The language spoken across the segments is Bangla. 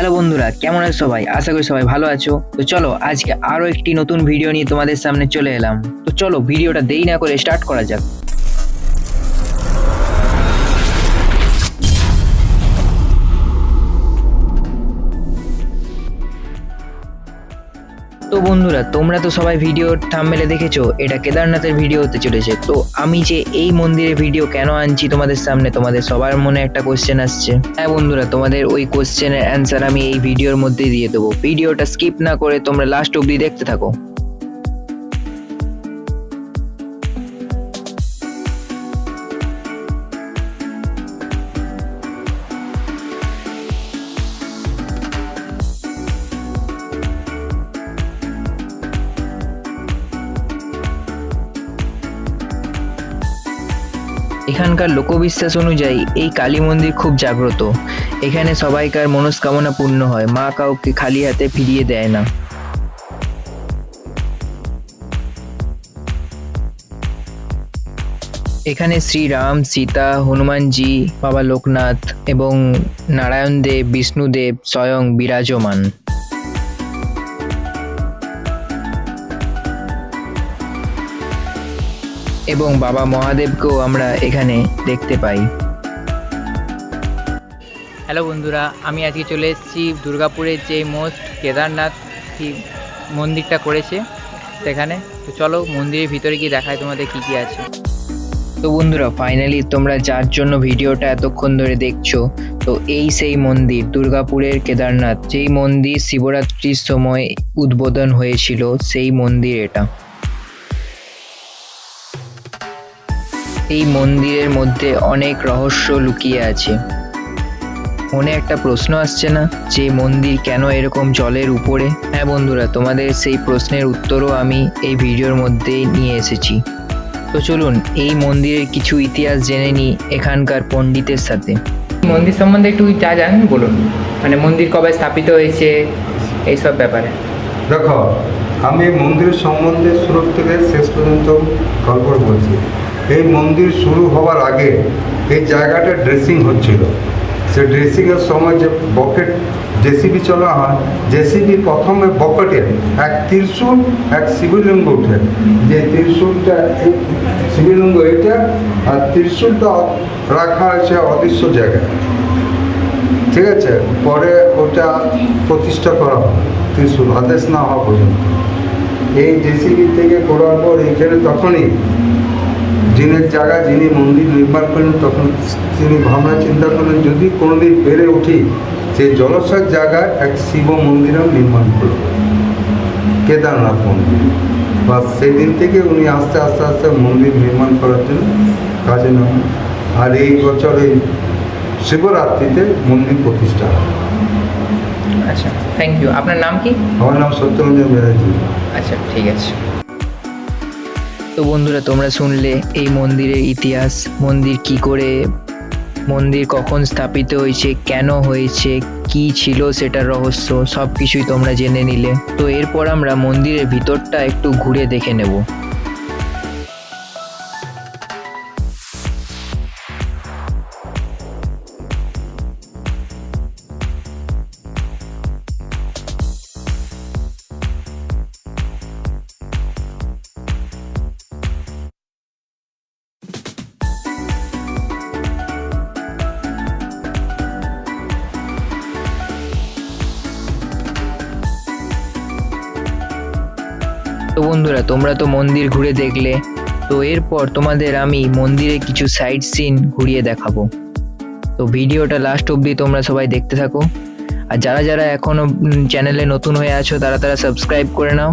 হ্যালো বন্ধুরা, কেমন আছো সবাই? আশা করি সবাই ভালো আছো। তো চলো, আজকে আরও একটি নতুন ভিডিও নিয়ে তোমাদের সামনে চলে এলাম। তো চলো ভিডিওটা দেরি না করে স্টার্ট করা যাক। তো বন্ধুরা, তোমরা তো সবাই ভিডিও থামবেলে দেখেছ, এটা কেদারনাথের ভিডিও হতে চলেছে। তো আমি যে এই মন্দিরের ভিডিও কেন আনছি তোমাদের সামনে, তোমাদের সবার মনে একটা কোশ্চেন আসছে। হ্যাঁ বন্ধুরা, তোমাদের ওই কোয়েশ্চেনের অ্যান্সার আমি এই ভিডিওর মধ্যে দিয়ে দেবো। ভিডিওটা স্কিপ না করে তোমরা লাস্ট অব্দি দেখতে থাকো। এখানকার লোকবিশ্বাস অনুযায়ী এই কালী মন্দির খুব জাগ্রত। এখানে সবাইকার মনস্কামনা পূর্ণ হয়, মা কাউকে খালি হাতে ফিরিয়ে দেয় না। এখানে শ্রীরাম, সীতা, হনুমানজি, বাবা লোকনাথ এবং নারায়ণ দেব, বিষ্ণুদেব স্বয়ং বিরাজমান। এবং বাবা মহাদেবকেও আমরা এখানে দেখতে পাই। হ্যালো বন্ধুরা আমি আজকে চলে এসেছি দুর্গাপুরের যে মোস্ট কেদারনাথ কি মন্দিরটা করেছে সেখানে। তো চলো মন্দিরের ভিতরে গিয়ে দেখায় তোমাদের কি কি আছে। তো বন্ধুরা ফাইনালি তোমরা যার জন্য ভিডিওটা এতক্ষণ ধরে দেখছ তো এই সেই মন্দির দুর্গাপুরের কেদারনাথ। যেই মন্দির শিবরাত্রির সময় উদ্বোধন হয়েছিল সেই মন্দির এটা। এই মন্দিরের মধ্যে অনেক রহস্য লুকিয়ে আছে। মনে একটা প্রশ্ন আসছে না, যে মন্দির কেন এরকম জলের উপরে? হ্যাঁ বন্ধুরা, তোমাদের সেই প্রশ্নের উত্তরও আমি এই ভিডিওর মধ্যেই নিয়ে এসেছি। তো চলুন, এই মন্দিরের কিছু ইতিহাস জেনে নিই এখানকার পণ্ডিতের সাথে। মন্দির সম্বন্ধে একটু যা জানেন বলুন। মানে মন্দির কবে স্থাপিত হয়েছে, এইসব ব্যাপারে। দেখো, আমি মন্দির সম্বন্ধে শুরু থেকে শেষ পর্যন্ত গল্প বলছি। এই মন্দির শুরু হওয়ার আগে এই জায়গাটা ড্রেসিং হচ্ছিল। সে ড্রেসিংয়ের সময় যে বকেট জেসিবি চলা হয়, জেসিবি প্রথমে বকেটে এক ত্রিশূল, এক শিবলিঙ্গ উঠে। যে ত্রিশূলটা শিবলিঙ্গ এটা, আর ত্রিশূলটা রাখা আছে অদৃশ্য জায়গায়। ঠিক আছে? পরে ওটা প্রতিষ্ঠা করা হয়, ত্রিশূল, আদেশ না হওয়া পর্যন্ত। এই জেসিবি থেকে করার পর এইখানে তখনই যিনের জায়গা যিনি মন্দির নির্মাণ করেন তখন তিনি ভাবনা চিন্তা করেন যদি কোনোদিন বেড়ে উঠি সেই জলসার জায়গায় এক শিব মন্দিরও নির্মাণ করব। কেদারনাথ মন্দির। বা সেদিন থেকে উনি আস্তে আস্তে আস্তে মন্দির নির্মাণ করার জন্য কাজে নামেন। আর এই বছর এই শিবরাত্রিতে মন্দির প্রতিষ্ঠা আচ্ছা থ্যাংক ইউ আপনার নাম কি? আমার নাম সত্যরঞ্জন ব্যানার্জি আচ্ছা ঠিক আছে। তো বন্ধুরা, তোমরা শুনলে এই মন্দিরের ইতিহাস। মন্দির কি করে, মন্দির কখন স্থাপিত হয়েছে, কেন হয়েছে, কি ছিল সেটার রহস্য সব কিছুই তোমরা জেনে নিলে। তো এরপর আমরা মন্দিরের ভিতরটা একটু ঘুরে দেখে নেব। তো বন্ধুরা, তোমরা তো মন্দির ঘুরে দেখলে। তো এরপর তোমাদের আমি মন্দিরে কিছু সাইড সিন ঘুরিয়ে দেখাবো। তো ভিডিওটা লাস্ট অবধি তোমরা সবাই দেখতে থাকো। আর যারা যারা এখনও চ্যানেলে নতুন হয়ে আছো, তারা তারা সাবস্ক্রাইব করে নাও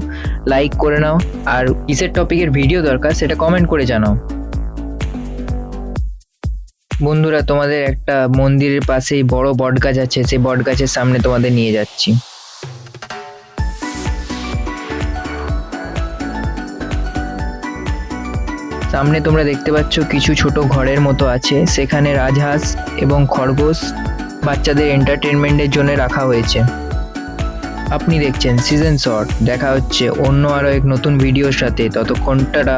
লাইক করে নাও। আর কিসের টপিকের ভিডিও দরকার, সেটা কমেন্ট করে জানাও। বন্ধুরা, তোমাদের একটা মন্দিরের পাশেই বড় বটগাছ আছে, সেই বটগাছের সামনে তোমাদের নিয়ে যাচ্ছি। সামনে তোমরা দেখতে পাচ্ছ কিছু ছোট ঘরের মতো আছে। সেখানে রাজহাঁস এবং খরগোশ বাচ্চাদের এন্টারটেনমেন্টের জন্য রাখা হয়েছে। আপনি দেখছেন সিজন শর্ট দেখা হচ্ছে অন্য আরও এক নতুন ভিডিওর সাথে। ততক্ষণ টাটা।